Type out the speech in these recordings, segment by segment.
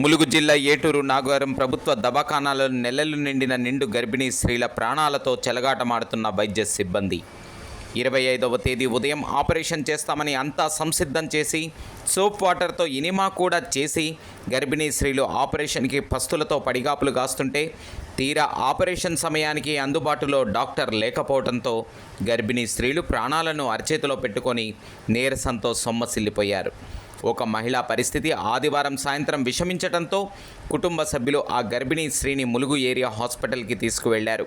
ములుగు జిల్లా ఏటూరు నాగవరం ప్రభుత్వ దవాఖానాలో నెలలు నిండిన నిండు గర్భిణీ స్త్రీల ప్రాణాలతో చెలగాటమాడుతున్న వైద్య సిబ్బంది. ఇరవై ఐదవ తేదీ ఉదయం ఆపరేషన్ చేస్తామని అంతా సంసిద్ధం చేసి సోప్ వాటర్తో ఇనిమా కూడా చేసి గర్భిణీ స్త్రీలు ఆపరేషన్కి పస్తులతో పడిగాపులు కాస్తుంటే తీరా ఆపరేషన్ సమయానికి అందుబాటులో డాక్టర్ లేకపోవడంతో గర్భిణీ స్త్రీలు ప్రాణాలను అరచేతిలో పెట్టుకొని నీరసంతో సొమ్మసిల్లిపోయారు. ఒక మహిళా పరిస్థితి. ఆదివారం సాయంత్రం విషమించడంతో కుటుంబ సభ్యులు ఆ గర్భిణీ స్త్రీని ములుగు ఏరియా హాస్పిటల్కి తీసుకువెళ్ళారు.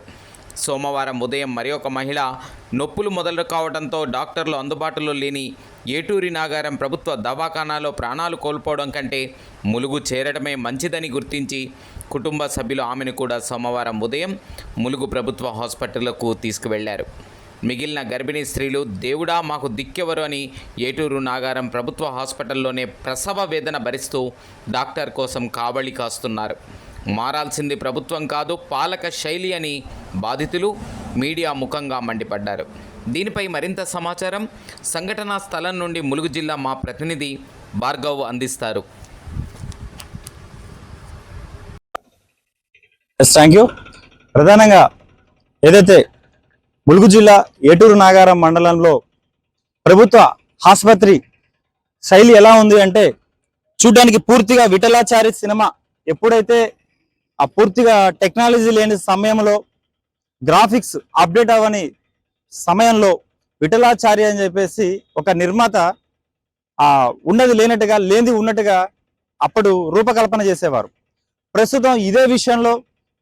సోమవారం ఉదయం మరి ఒక మహిళ నొప్పులు మొదలు కావడంతో డాక్టర్లు అందుబాటులో లేని ఏటూరి నాగారం ప్రభుత్వ దవాఖానాలో ప్రాణాలు కోల్పోవడం కంటే ములుగు చేరడమే మంచిదని గుర్తించి కుటుంబ సభ్యులు ఆమెను కూడా సోమవారం ఉదయం ములుగు ప్రభుత్వ హాస్పిటల్కు తీసుకువెళ్ళారు. మిగిలిన గర్భిణీ స్త్రీలు దేవుడా మాకు దిక్కెవరు అని ఏటూరు నాగారం ప్రభుత్వ హాస్పిటల్లోనే ప్రసవ వేదన భరిస్తూ డాక్టర్ కోసం కావళి కాస్తున్నారు. మారాల్సింది ప్రభుత్వం కాదు పాలక శైలి అని బాధితులు మీడియా ముఖంగా మండిపడ్డారు. దీనిపై మరింత సమాచారం సంఘటనా స్థలం నుండి ములుగు జిల్లా మా ప్రతినిధి భార్గవ్ అందిస్తారు. థ్యాంక్ యూ ప్రధానంగా ఏదైతే ములుగు జిల్లా ఏటూరు నాగారం మండలంలో ప్రభుత్వ ఆసుపత్రి శైలి ఎలా ఉంది అంటే చూడ్డానికి పూర్తిగా విఠలాచారి సినిమా. ఎప్పుడైతే ఆ పూర్తిగా టెక్నాలజీ లేని సమయంలో గ్రాఫిక్స్ అప్డేట్ అవ్వని సమయంలో విఠలాచారి అని చెప్పేసి ఒక నిర్మాత ఆ ఉన్నది లేనట్టుగా లేనిది ఉన్నట్టుగా అప్పుడు రూపకల్పన చేసేవారు. ప్రస్తుతం ఇదే విషయంలో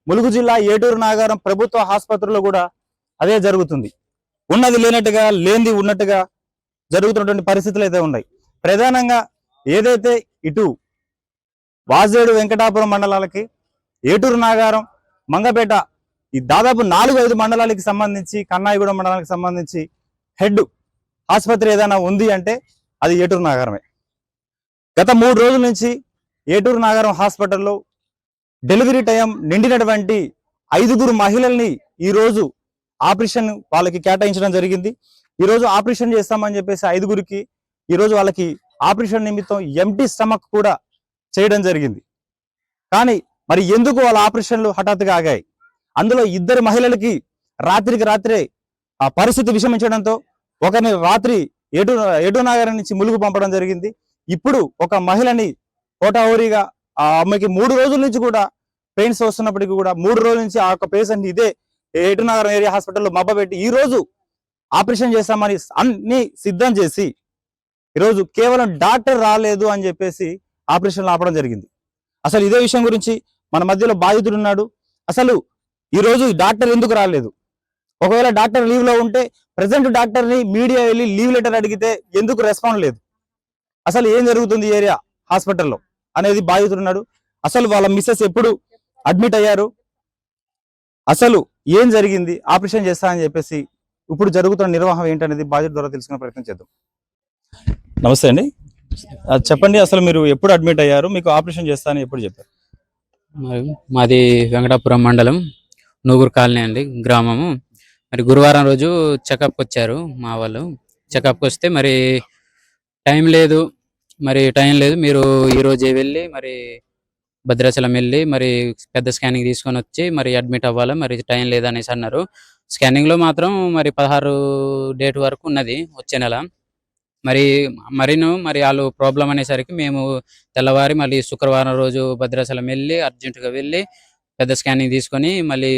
ములుగు జిల్లా ఏటూరు నాగారం ప్రభుత్వ ఆసుపత్రిలో కూడా అదే జరుగుతుంది. ఉన్నది లేనట్టుగా లేనిది ఉన్నట్టుగా జరుగుతున్నటువంటి పరిస్థితులు అయితే ఉన్నాయి. ప్రధానంగా ఏదైతే ఇటు వాజేడు వెంకటాపురం మండలాలకి ఏటూరు నాగారం మంగపేట ఈ దాదాపు నాలుగు ఐదు మండలాలకి సంబంధించి కన్నాయిగూడెం మండలానికి సంబంధించి హెడ్ ఆసుపత్రి ఏదైనా ఉంది అంటే అది ఏటూరు నాగారమే. గత మూడు రోజుల నుంచి ఏటూరు నాగారం హాస్పిటల్లో డెలివరీ టైం నిండినటువంటి ఐదుగురు మహిళల్ని ఈ రోజు ఆపరేషన్ వాళ్ళకి కేటాయించడం జరిగింది. ఈరోజు ఆపరేషన్ చేస్తామని చెప్పేసి ఐదుగురికి ఈ రోజు వాళ్ళకి ఆపరేషన్ నిమిత్తం ఎంటీ స్టమక్ కూడా చేయడం జరిగింది. కానీ మరి ఎందుకు వాళ్ళ ఆపరేషన్లు హఠాత్తుగా ఆగాయి? అందులో ఇద్దరు మహిళలకి రాత్రికి రాత్రే ఆ పరిస్థితి విషమించడంతో ఒకరిని రాత్రి ఏటు ఏటు నగరం నుంచి ములుగు పంపడం జరిగింది. ఇప్పుడు ఒక మహిళని హోటాహోరీగా ఆ అమ్మాయికి మూడు రోజుల నుంచి కూడా పెయిన్స్ వస్తున్నప్పటికీ కూడా మూడు రోజుల నుంచి ఆ యొక్క పేషెంట్ ఇదే ఏటునగరం ఏరియా హాస్పిటల్లో మబ్బబెట్టి ఈ రోజు ఆపరేషన్ చేస్తామని అన్ని సిద్ధం చేసి ఈరోజు కేవలం డాక్టర్ రాలేదు అని చెప్పేసి ఆపరేషన్లు ఆపడం జరిగింది. అసలు ఇదే విషయం గురించి మన మధ్యలో బాధితుడు ఉన్నాడు. అసలు ఈ డాక్టర్ ఎందుకు రాలేదు? ఒకవేళ డాక్టర్ లీవ్లో ఉంటే ప్రజెంట్ డాక్టర్ని మీడియా వెళ్ళి లీవ్ లెటర్ అడిగితే ఎందుకు రెస్పాండ్ లేదు? అసలు ఏం జరుగుతుంది ఏరియా హాస్పిటల్లో అనేది బాధితుడు ఉన్నాడు. అసలు వాళ్ళ మిస్సెస్ ఎప్పుడు అడ్మిట్ అయ్యారు? అసలు ఏం జరిగింది? ఆపరేషన్ చేస్తా అని చెప్పేసి ఇప్పుడు జరుగుతున్న నిర్వాహం ఏంటనేది బాధితుల ద్వారా తెలుసుకునే ప్రయత్నం చేద్దాం. నమస్తే అండి. చెప్పండి అసలు మీరు ఎప్పుడు అడ్మిట్ అయ్యారు? మీకు ఆపరేషన్ చేస్తా అని ఎప్పుడు చెప్పారు? మరి మాది వెంకటాపురం మండలం నూగురు కాలనీ అండి గ్రామము. మరి గురువారం రోజు చెకప్కి వచ్చారు మా వాళ్ళు. చెకప్కి వస్తే మరి టైం లేదు. మరి టైం లేదు మీరు ఈ రోజే వెళ్ళి మరి భద్రాచలం వెళ్ళి మరి పెద్ద స్కానింగ్ తీసుకొని వచ్చి మరి అడ్మిట్ అవ్వాలి? మరి టైం లేదనేసి అన్నారు. స్కానింగ్లో మాత్రం మరి పదహారు డేట్ వరకు ఉన్నది వచ్చే నెల. మరి మరిను మరి వాళ్ళు ప్రాబ్లం అనేసరికి మేము తెల్లవారి మళ్ళీ శుక్రవారం రోజు భద్రాచలం వెళ్ళి అర్జెంటుగా వెళ్ళి పెద్ద స్కానింగ్ తీసుకొని మళ్ళీ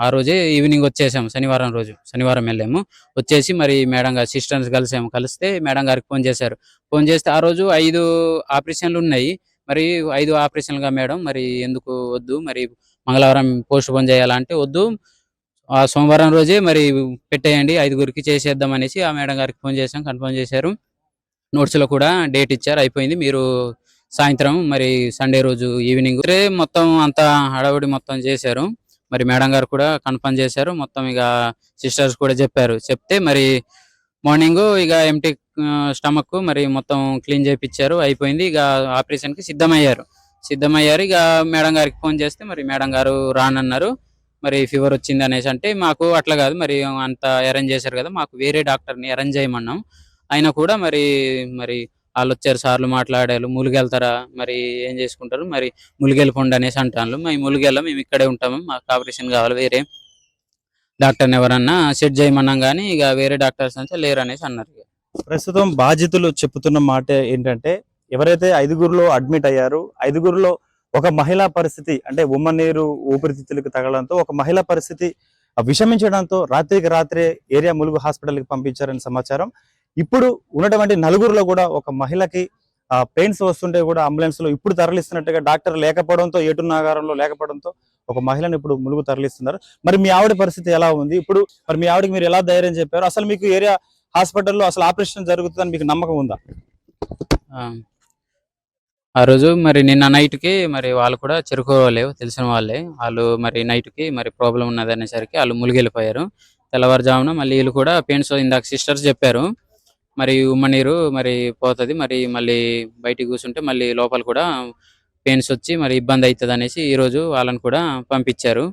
ఆ రోజే ఈవినింగ్ వచ్చేసాము. శనివారం రోజు శనివారం వెళ్ళాము. వచ్చేసి మరి మేడం గారు సిస్టర్స్ కలిసాము. కలిస్తే మేడం గారికి ఫోన్ చేశారు. ఫోన్ చేస్తే ఆ రోజు ఐదు ఆపరేషన్లు ఉన్నాయి. మరి ఐదు ఆపరేషన్లుగా మేడం మరి ఎందుకు వద్దు? మరి మంగళవారం పోస్ట్ పోన్ చేయాలంటే వద్దు. ఆ సోమవారం రోజే మరి పెట్టేయండి ఐదుగురికి చేసేద్దాం అనేసి ఆ మేడం గారికి ఫోన్ చేసాం కన్ఫర్మ్ చేశారు. నోట్స్లో కూడా డేట్ ఇచ్చారు అయిపోయింది. మీరు సాయంత్రం మరి సండే రోజు ఈవినింగ్ రే మొత్తం అంతా హడావుడి మొత్తం చేశారు. మరి మేడం గారు కూడా కన్ఫర్మ్ చేశారు. మొత్తం ఇక సిస్టర్స్ కూడా చెప్పారు. చెప్తే మరి మార్నింగ్ ఇక ఎంటీ స్టమక్ మరి మొత్తం క్లీన్ చేయించారు అయిపోయింది. ఇక ఆపరేషన్కి సిద్ధమయ్యారు. సిద్ధమయ్యారు. ఇక మేడం గారికి ఫోన్ చేస్తే మరి మేడం గారు రానన్నారు. మరి ఫీవర్ వచ్చింది అనేసి అంటే మాకు అట్లా కాదు. మరి అంత అరేంజ్ చేశారు కదా మాకు వేరే డాక్టర్ని అరేంజ్ చేయమన్నాం. అయినా కూడా మరి మరి వాళ్ళు వచ్చారు సార్లు మాట్లాడారు ములిగెళ్తారా మరి ఏం చేసుకుంటారు మరి ములిగెళ్ళిపోండి అనేసి అంటాను మేము ములిగెళ్ళ మేము ఇక్కడే ఉంటాము. మాకు ఆపరేషన్ కావాలి వేరే డాక్టర్ని ఎవరన్నా సెట్ చేయమన్నాం కానీ ఇక వేరే డాక్టర్స్ అంటే లేరు అనేసి అన్నారు ఇక. ప్రస్తుతం బాధితులు చెప్తున్న మాట ఏంటంటే ఎవరైతే ఐదుగురులో అడ్మిట్ అయ్యారు ఐదుగురులో ఒక మహిళా పరిస్థితి అంటే ఉమ్మనీరు ఊపిరితిత్తులకు తగలడంతో ఒక మహిళా పరిస్థితి విషమించడంతో రాత్రికి రాత్రే ఏరియా ములుగు హాస్పిటల్కి పంపించారని సమాచారం. ఇప్పుడు ఉన్నటువంటి నలుగురులో కూడా ఒక మహిళకి పెయిన్స్ వస్తుంటే కూడా అంబులెన్స్లో ఇప్పుడు తరలిస్తున్నట్టుగా డాక్టర్ లేకపోవడంతో ఏటు నాగారంలో లేకపోవడంతో ఒక మహిళను ఇప్పుడు ములుగు తరలిస్తున్నారు. మరి మీ ఆవిడ పరిస్థితి ఎలా ఉంది? ఇప్పుడు మరి మీ ఆవిడకి మీరు ఎలా ధైర్యం చెప్పారు? అసలు మీకు ఏరియా హాస్పిటల్లో అసలు ఆపరేషన్ జరుగుతుందని మీకు నమ్మకం ఉందా? ఆ. ఆ రోజు మరి నిన్న నైట్కి మరి వాళ్ళు కూడా చెరుకు వాళ్ళే తెలిసిన వాళ్ళే. వాళ్ళు మరి నైట్కి మరి ప్రాబ్లం ఉన్నది అనేసరికి వాళ్ళు ములిగెళ్ళిపోయారు తెల్లవారుజామున మళ్ళీ వీళ్ళు కూడా పెయిన్స్ ఇందాక సిస్టర్స్ చెప్పారు. మరి ఉమ్మనీరు మరి పోతుంది మరి మళ్ళీ బయటికి కూర్చుంటే మళ్ళీ లోపల కూడా పెయిన్స్ వచ్చి మరి ఇబ్బంది అవుతుంది అనేసి ఈ రోజు వాళ్ళని కూడా పంపించారు.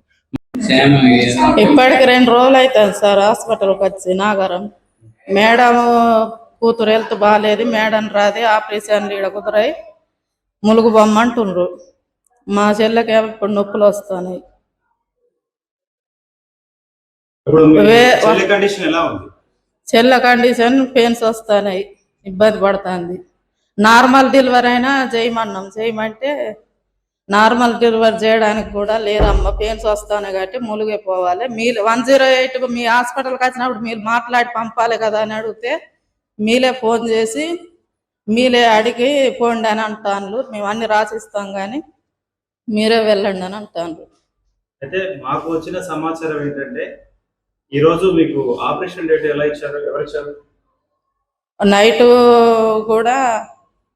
ఇప్పటికి రెండు రోజులు అవుతుంది సార్ హాస్పిటల్కి వచ్చి నాగరం. మేడం కూతురు హెల్త్ బాగాలేదు మేడం రాది ఆపరేషన్ ఈడ కుదరాయి ములుగు బొమ్మంటుండ్రు మా చెల్లెకి ఇప్పుడు నొప్పులు వస్తున్నాయి చెల్లె కండిషన్ పెయిన్స్ వస్తున్నాయి ఇబ్బంది పడుతుంది. నార్మల్ డెలివరీ అయినా చేయమన్నాం. చేయమంటే నార్మల్ డెలివరీ చేయడానికి కూడా లేరమ్మ పెయిన్స్ వస్తున్నాయి కాబట్టి ములుగే పోవాలి మీరు వన్ జీరో ఎయిట్ మీ హాస్పిటల్కి వచ్చినప్పుడు మీరు మాట్లాడి పంపాలి కదా అని అడిగితే మీలే ఫోన్ చేసి మీలే అడిగి పోండి అని అంటాను మేము అన్ని రాసిస్తాం కానీ మీరే వెళ్ళండి అని అంటాను అయితే మాకు వచ్చిన సమాచారం ఏంటంటే ఈ రోజు మీకు ఆపరేషన్ డేట్ ఎలా ఇచ్చారు? ఎవరు ఇచ్చారు? నైట్ కూడా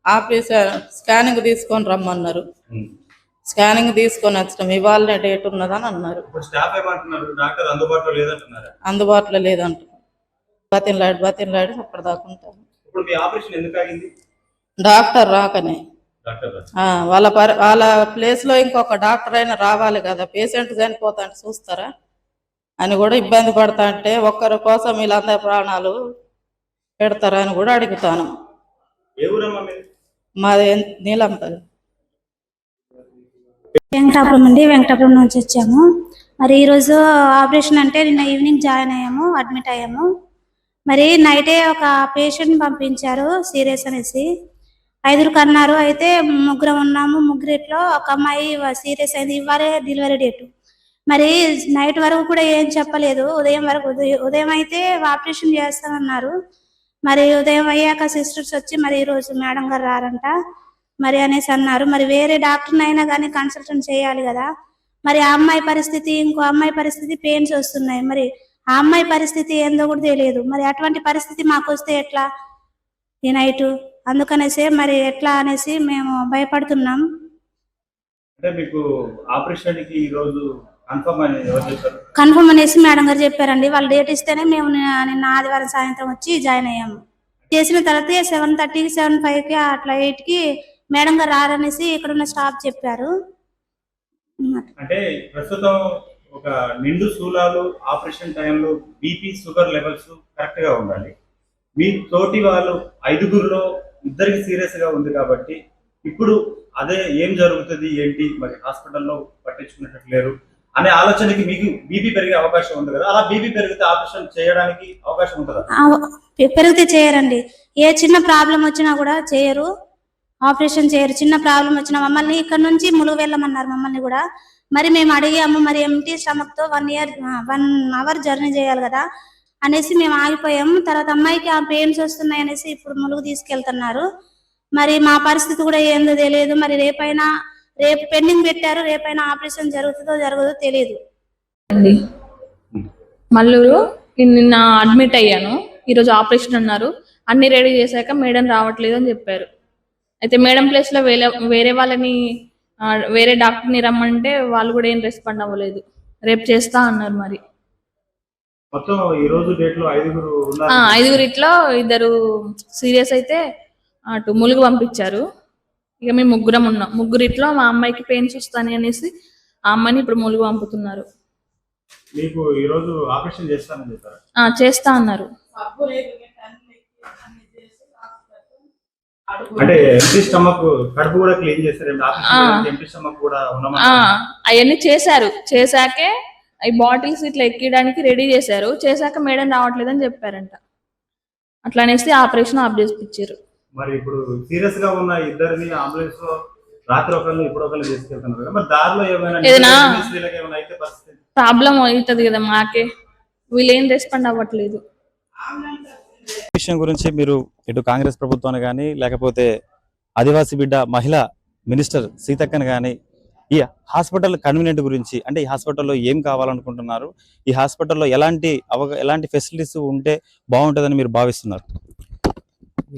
ఆపరేషన్ స్కానింగ్ తీసుకొని రమ్మన్నారు. స్కానింగ్ తీసుకొని వచ్చినాం ఇవాళ డేట్ ఉన్నదని అన్నారు. అందుబాటులో లేదంటున్నారు? బతిన్లాడి బతిన్లాడి అప్పటిదాకా ఆగింది? డాక్టర్ రాకనే. వాళ్ళ పరి వాళ్ళ ప్లేస్లో ఇంకొక డాక్టర్ అయినా రావాలి కదా పేషెంట్ చనిపోతా అంటే చూస్తారా? అని కూడా ఇబ్బంది పడతా అంటే ఒక్కరి కోసం వీళ్ళందరి ప్రాణాలు పెడతారా అని కూడా అడుగుతాను. మాది నీలంపల్లి. వెంకటాపురం అండి. వెంకటాపురం నుంచి వచ్చాము. మరి ఈరోజు ఆపరేషన్ అంటే నిన్న ఈవినింగ్ జాయిన్ అయ్యాము అడ్మిట్ అయ్యాము. మరి నైటే ఒక పేషెంట్ పంపించారు సీరియస్ అనేసి. ఐదుగురు కన్నారు. అయితే ముగ్గురం ఉన్నాము. ముగ్గురిట్లో ఒక అమ్మాయి సీరియస్ అయింది. ఇవ్వాలే డెలివరీ డేట్. మరి నైట్ వరకు కూడా ఏం చెప్పలేదు. ఉదయం వరకు ఉదయం ఉదయం అయితే ఆపరేషన్ చేస్తామన్నారు. మరి ఉదయం అయ్యాక సిస్టర్స్ వచ్చి మరి ఈరోజు మేడం గారు రారంట. మరి అనేసి అన్నారు. మరి వేరే డాక్టర్ అయినా కానీ కన్సల్టెంట్ చేయాలి కదా. మరి ఆ అమ్మాయి పరిస్థితి ఇంకో అమ్మాయి పరిస్థితి పెయిన్స్ వస్తున్నాయి. మరి ఆ అమ్మాయి పరిస్థితి ఏందో కూడా తెలియదు. మరి అటువంటి పరిస్థితి మాకు వస్తే ఎట్లా? ఈ నైట్. అందుకనేసి మరి ఎట్లా అనేసి మేము భయపడుతున్నాం. అంటే మీకు ఆపరేషన్కి ఈ రోజు కన్ఫర్మ్ అనేసి మేడం గారు చెప్పారండి. వాళ్ళు డేట్ ఇస్తేనే మేము నిన్న- నిన్న ఆదివారం సాయంత్రం వచ్చి జాయిన్ అయ్యాము. చేసిన తర్వాత సెవెన్ థర్టీకి సెవెన్ ఫైవ్కి అట్లా ఎయిట్కి మేడం గారు రారనేసి ఇక్కడ ఉన్న స్టాఫ్ చెప్పారు. అంటే ప్రస్తుతం ఒక నిండు శూలాలు ఆపరేషన్ టైంలో బీపీ షుగర్ లెవెల్స్ కరెక్ట్గా ఉండాలి. మీ తోటి వాళ్ళు ఐదుగురులో ఇద్దరికి సీరియస్గా ఉంది కాబట్టి ఇప్పుడు అదే ఏం జరుగుతుంది ఏంటి మరి హాస్పిటల్లో పట్టించుకునేటట్టు లేరు అనే ఆలోచనకి మీకు బీపీ పెరిగే అవకాశం ఉంది కదా అలా బీపీ పెరిగితే ఆపరేషన్ చేయడానికి అవకాశం ఉంటుందా? పెరిగితే చేయరండి. ఏ చిన్న ప్రాబ్లం వచ్చినా కూడా చేయరు. ఆపరేషన్ చేయరు. చిన్న ప్రాబ్లం వచ్చిన మమ్మల్ని ఇక్కడ నుంచి ములుగు వెళ్ళమన్నారు మమ్మల్ని కూడా. మరి మేము అడిగాము మరి empty స్టమక్తో one year one hour journey చేయాలి కదా అనేసి మేము ఆగిపోయాము. తర్వాత అమ్మాయికి ఆ పెయిన్స్ వస్తున్నాయి అనేసి ఇప్పుడు ములుగు తీసుకెళ్తున్నారు. మరి మా పరిస్థితి కూడా ఏందో తెలియదు. మరి రేపైనా రేపు పెండింగ్ పెట్టారు. రేపైనా ఆపరేషన్ జరుగుతుందో జరగదో తెలియదు. మల్లూరు నిన్న అడ్మిట్ అయ్యాను. ఈరోజు ఆపరేషన్ అన్నారు. అన్ని రెడీ చేశాక మేడం రావట్లేదు అని చెప్పారు. అయితే మేడం ప్లేస్లో వేరే వేరే వాళ్ళని వేరే డాక్టర్ని రమ్మంటే వాళ్ళు కూడా ఏం రెస్పాండ్ అవ్వలేదు. రేపు చేస్తా అన్నారు మరి. మొత్తం ఈ రోజు డేట్లో ఐదుగురు ఆ, ఐదుగురిట్లో ఇద్దరు సీరియస్ అయితే అటు ములుగు పంపించారు. ఇక మేము ముగ్గురం ఉన్నాం. ముగ్గురిట్లో మా అమ్మాయికి పెయిన్స్ వస్తాయి అనేసి ఆ అమ్మాయిని ఇప్పుడు ములుగు పంపుతున్నారు. మీకు ఈ రోజు ఆపరేషన్ చేస్తానని చెప్పారు? ఆ, చేస్తా అన్నారు. అంటే ఎంటీ స్టమక్ కడుపు కూడా క్లీన్ ఆ. ఎంటీ స్టమక్ కూడా అవన్నీ చేశారు. చేశాకే ఈ బాటిల్స్ ఇట్లా ఎక్కడానికి రెడీ చేశారు. చేశాక మేడం రావట్లేదని చెప్పారంట. అట్లా అనేసి ఆపరేషన్ ఆఫ్ చేసిచ్చారు మరి ఇప్పుడు సీరియస్గా ఉన్న ఇద్దరిని అంబులెన్స్లో రాత్రి ఒకరిని ఇప్పుడు ఒకరిని తీసుకెళ్తున్నారు మరి దారిలో ఏమైనా ప్రాబ్లం అవుతుంది కదా మాకే. వీళ్ళు ఏం రెస్పాండ్ అవ్వట్లేదు. విషయం గురించి మీరు ఇటు కాంగ్రెస్ ప్రభుత్వాన్ని కానీ లేకపోతే ఆదివాసీ బిడ్డ మహిళా మినిస్టర్ సీతక్కని కానీ ఈ హాస్పిటల్ కన్వీనియంట్ గురించి అంటే ఈ హాస్పిటల్లో ఏం కావాలనుకుంటున్నారు? ఈ హాస్పిటల్లో ఎలాంటి అవగ ఎలాంటి ఫెసిలిటీస్ ఉంటే బాగుంటుందని మీరు భావిస్తున్నారు?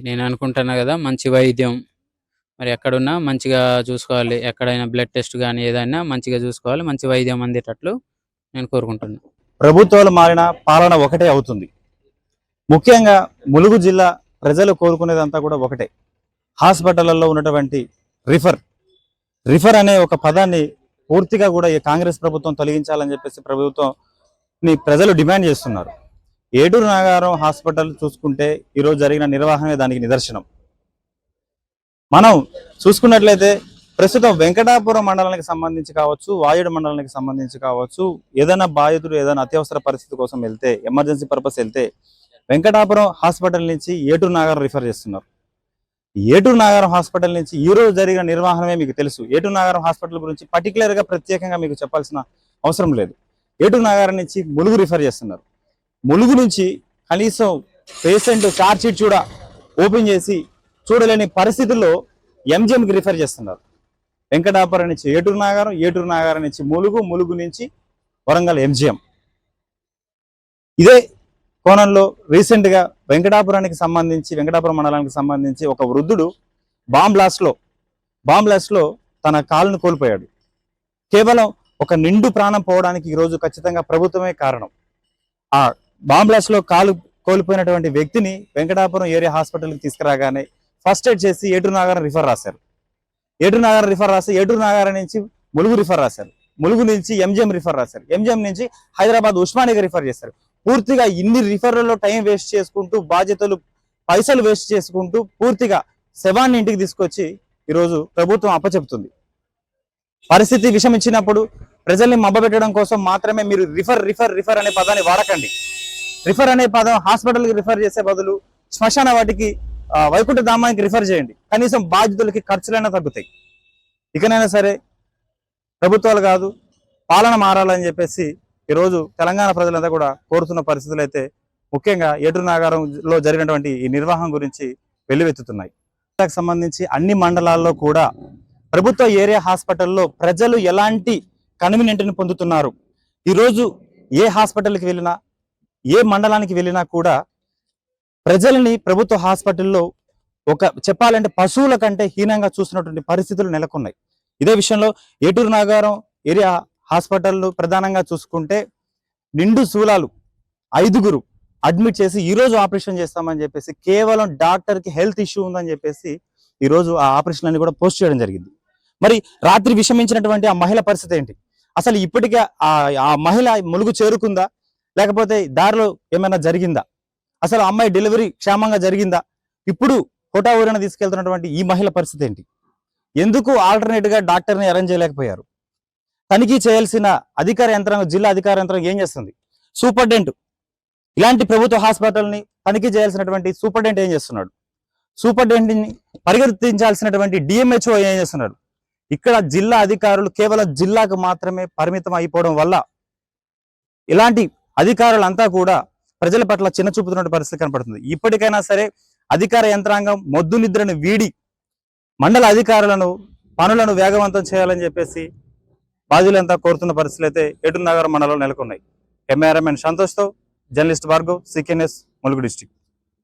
నేను అనుకుంటున్నా కదా మంచి వైద్యం. మరి ఎక్కడున్నా మంచిగా చూసుకోవాలి. ఎక్కడైనా బ్లడ్ టెస్ట్ కానీ ఏదైనా మంచిగా చూసుకోవాలి. మంచి వైద్యం అందేటట్లు నేను కోరుకుంటున్నాను ప్రభుత్వాలు మారిన పాలన ఒకటే అవుతుంది. ముఖ్యంగా ములుగు జిల్లా ప్రజలు కోరుకునేదంతా కూడా ఒకటే. హాస్పిటళ్ళలో ఉన్నటువంటి రిఫర్. రిఫర్ అనే ఒక పదాన్ని పూర్తిగా కూడా ఈ కాంగ్రెస్ ప్రభుత్వం తొలగించాలని చెప్పేసి ప్రభుత్వం ప్రజలు డిమాండ్ చేస్తున్నారు. ఏడూరు నాగారం హాస్పిటల్ చూసుకుంటే ఈరోజు జరిగిన నిర్వహణే దానికి నిదర్శనం. మనం చూసుకున్నట్లయితే ప్రస్తుతం వెంకటాపురం మండలానికి సంబంధించి కావచ్చు వాయుడు మండలానికి సంబంధించి కావచ్చు ఏదైనా బాధితుడు ఏదైనా అత్యవసర పరిస్థితి కోసం వెళ్తే ఎమర్జెన్సీ పర్పస్ వెళ్తే వెంకటాపురం హాస్పిటల్ నుంచి ఏటూరు నాగారం రిఫర్ చేస్తున్నారు. ఏటూరు నాగారం హాస్పిటల్ నుంచి ఈ రోజు జరిగిన నిర్వహణమే మీకు తెలుసు. ఏటూరు నాగారం హాస్పిటల్ గురించి పర్టికులర్గా ప్రత్యేకంగా మీకు చెప్పాల్సిన అవసరం లేదు. ఏటూరు నాగారం నుంచి ములుగు రిఫర్ చేస్తున్నారు. ములుగు నుంచి కనీసం పేషెంట్ చార్జ్ షీట్ కూడా ఓపెన్ చేసి చూడలేని పరిస్థితుల్లో ఎంజిఎంకి రిఫర్ చేస్తున్నారు. వెంకటాపురం నుంచి ఏటూరు నాగారం ఏటూరు నాగారం నుంచి ములుగు ములుగు నుంచి వరంగల్ ఎంజిఎం ఇదే కోణంలో రీసెంట్గా వెంకటాపురానికి సంబంధించి వెంకటాపురం మండలానికి సంబంధించి ఒక వృద్ధుడు బాంబ్ బాంబ్లాస్ట్లో బాంబ్ తన కాలును కోల్పోయాడు. కేవలం ఒక నిండు ప్రాణం పోవడానికి ఈరోజు ఖచ్చితంగా ప్రభుత్వమే కారణం. ఆ బాంబ్ కాలు కోల్పోయినటువంటి వ్యక్తిని వెంకటాపురం ఏరియా హాస్పిటల్కి తీసుకురాగానే ఫస్ట్ ఎయిడ్ చేసి ఏటూరు నాగారం రిఫర్ రాశారు. ఏటూరు నాగారం రిఫర్ రాసి ఏటూరు నాగారం నుంచి ములుగు రిఫర్ రాశారు. ములుగు నుంచి ఎంజిఎం రిఫర్ రాశారు. ఎంజిఎం నుంచి హైదరాబాద్ ఉస్మానియాకి రిఫర్ చేశారు. పూర్తిగా ఇన్ని రిఫర్లలో టైం వేస్ట్ చేసుకుంటూ బాధ్యతలు పైసలు వేస్ట్ చేసుకుంటూ పూర్తిగా శవాన్ని ఇంటికి తీసుకొచ్చి ఈరోజు ప్రభుత్వం అప్పచెప్తుంది. పరిస్థితి విషమించినప్పుడు ప్రజల్ని మబ్బబెట్టడం కోసం మాత్రమే మీరు రిఫర్ రిఫర్ రిఫర్ అనే పదాన్ని వాడకండి. రిఫర్ అనే పదం హాస్పిటల్కి రిఫర్ చేసే బదులు శ్మశాన వాటికి ఆ, వైకుంఠ ధామానికి రిఫర్ చేయండి. కనీసం బాధ్యతలకి ఖర్చులైనా తగ్గుతాయి. ఇకనైనా సరే ప్రభుత్వాలు కాదు పాలన మారాలని చెప్పేసి ఈరోజు తెలంగాణ ప్రజలంతా కూడా కోరుతున్న పరిస్థితులు అయితే ముఖ్యంగా ఏటూరు నాగారంలో జరిగినటువంటి ఈ నిర్వాహం గురించి వెల్లువెత్తుతున్నాయి. దానికి సంబంధించి అన్ని మండలాల్లో కూడా ప్రభుత్వ ఏరియా హాస్పిటల్లో ప్రజలు ఎలాంటి కన్వీనియంట్ని పొందుతున్నారు? ఈరోజు ఏ హాస్పిటల్కి వెళ్ళినా ఏ మండలానికి వెళ్ళినా కూడా ప్రజలని ప్రభుత్వ హాస్పిటల్లో ఒక చెప్పాలంటే పశువుల కంటే హీనంగా చూస్తున్నటువంటి పరిస్థితులు నెలకొన్నాయి. ఇదే విషయంలో ఏటూరు నాగారం ఏరియా హాస్పిటల్ ప్రధానంగా చూసుకుంటే నిండు శూలాలు ఐదుగురు అడ్మిట్ చేసి ఈ రోజు ఆపరేషన్ చేస్తామని చెప్పేసి కేవలం డాక్టర్కి హెల్త్ ఇష్యూ ఉందని చెప్పేసి ఈ రోజు ఆ ఆపరేషన్ అని కూడా పోస్ట్ చేయడం జరిగింది. మరి రాత్రి విషమించినటువంటి ఆ మహిళ పరిస్థితి ఏంటి? అసలు ఇప్పటికే ఆ ఆ మహిళ ములుగు చేరుకుందా? లేకపోతే దారిలో ఏమైనా జరిగిందా? అసలు అమ్మాయి డెలివరీ క్షేమంగా జరిగిందా? ఇప్పుడు కోటా ఊరిన తీసుకెళ్తున్నటువంటి ఈ మహిళ పరిస్థితి ఏంటి? ఎందుకు ఆల్టర్నేట్గా డాక్టర్ని అరేంజ్ చేయలేకపోయారు? తనిఖీ చేయాల్సిన అధికార యంత్రాంగం జిల్లా అధికార యంత్రాంగం ఏం చేస్తుంది? సూపర్డెంట్ ఇలాంటి ప్రభుత్వ హాస్పిటల్ని తనిఖీ చేయాల్సినటువంటి సూపర్డెంట్ ఏం చేస్తున్నాడు? సూపర్డెంట్ని పరిగెత్తించాల్సినటువంటి డిఎంహెచ్ఓ ఏం చేస్తున్నాడు? ఇక్కడ జిల్లా అధికారులు కేవలం జిల్లాకు మాత్రమే పరిమితం అయిపోవడం వల్ల ఇలాంటి అధికారులంతా కూడా ప్రజల పట్ల చిన్న చూపుతున్న పరిస్థితి కనపడుతుంది. ఇప్పటికైనా సరే అధికార యంత్రాంగం మొద్దు నిద్రను వీడి మండల అధికారులను పనులను వేగవంతం చేయాలని చెప్పేసి బాధ్యులంతా కోరుతున్న పరిస్థితులు అయితే ఏటూరు నగరం మండలంలో నెలకొన్నాయి. కెమెరామెన్ సంతోష్తో జర్నలిస్ట్ భార్గవ్ సికెన్ఎస్ ములుగు డిస్టిక్